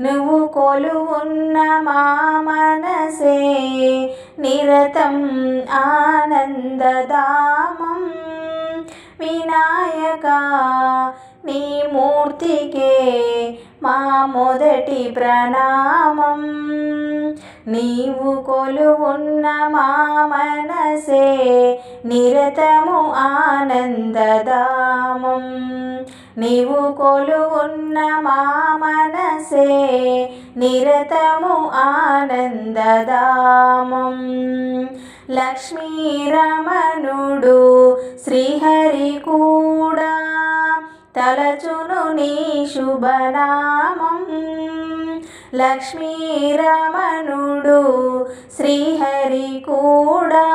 నువ్వు కొలువున్న మా మనసే నిరతం ఆనందదామం వినాయక నీ మూర్తికే మా మొదటి ప్రణామం. నీవు కొలువున్న మా మనసే నిరతము ఆనందదామం నీవు కొలువున్న మా మనసే నిరతము ఆనందదామం లక్ష్మీరమణుడు శ్రీహరి కూడా తలచును నీ శుభనామం. లక్ష్మీరమణుడు శ్రీహరి కూడా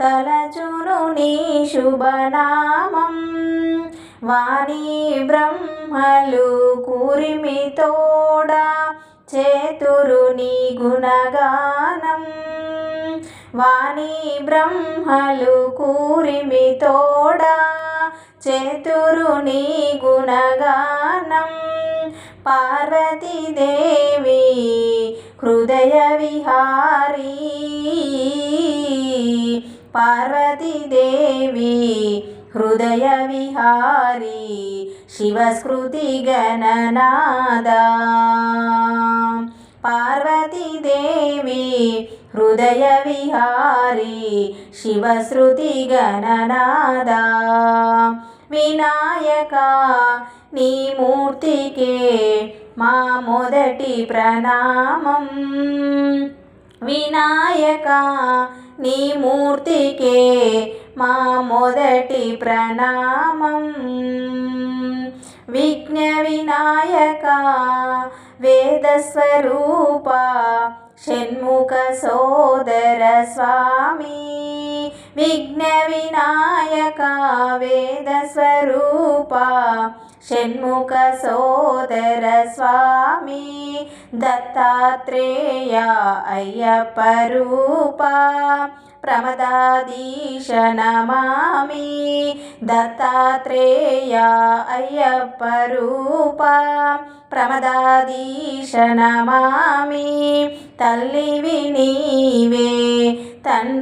తలచును నీ శుభనామం. వాణి బ్రహ్మలు కూరిమితోడా చేతురు నీ గుణగానం. వాణి బ్రహ్మలు కూరిమితోడా చేతురు నీ గుణగానం. पार्वतीदेवी हृदयविहारी पार्वतीदेवी हृदयविहारी शिवश्रुतिगणनादा पार्वतीदेवी हृदयविहारी शिवश्रुतिगणनादा పార్వతీదేవి హృదయ విహారీ శివశ్రుతి గణనాద వినాయక నీ మూర్తికే మా మొదటి ప్రణామం వినాయక నీ మూర్తికే మా మొదటి ప్రణామం విఘ్న వినాయక వేదస్వరూప షణ్ముఖ विघ्नविनायका वेदस्वरूपा षण्मुखसोदरस्वामी दत्तात्रेया अय्यप्परूपा प्रमदादीशनमामि दत्तात्रेया अय्यप्परूपा प्रमादादीशनमामि तल्लिविणी मे तण्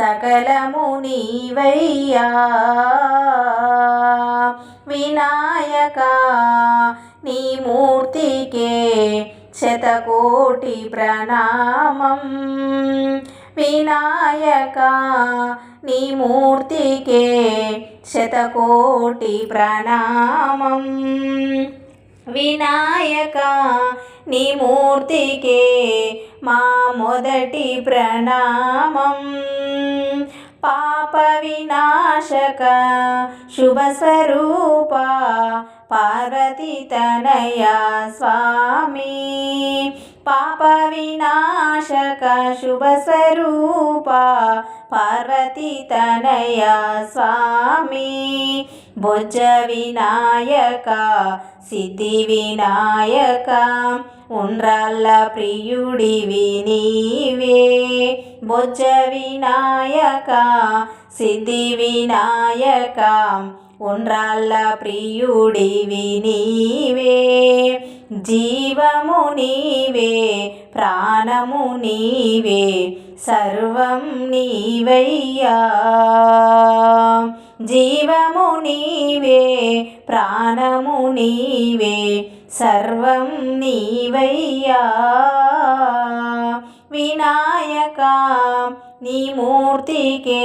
సకలము నీవయ్యా. వినాయక నీ మూర్తికే శతకోటి ప్రణామం. వినాయక నీ మూర్తికే శతకోటి ప్రణామం. వినాయక నీ మూర్తికే మా మొదటి ప్రణామం. పాప వినాశక శుభస్వరూప పార్వతి తనయ స్వామి. పాప వినాశక శుభస్వరూప పార్వతి తనయ స్వామి. బొజ్జ వినాయక సిద్ధి వినాయక ఉండ్రాళ్ళ ప్రియుడివి నీవే జీవము నీవే ప్రాణము నీవే సర్వం నీవయ్యా. జీవము నీవే ప్రాణము నీవే సర్వం నీవయ్యా. వినాయక నీ మూర్తికే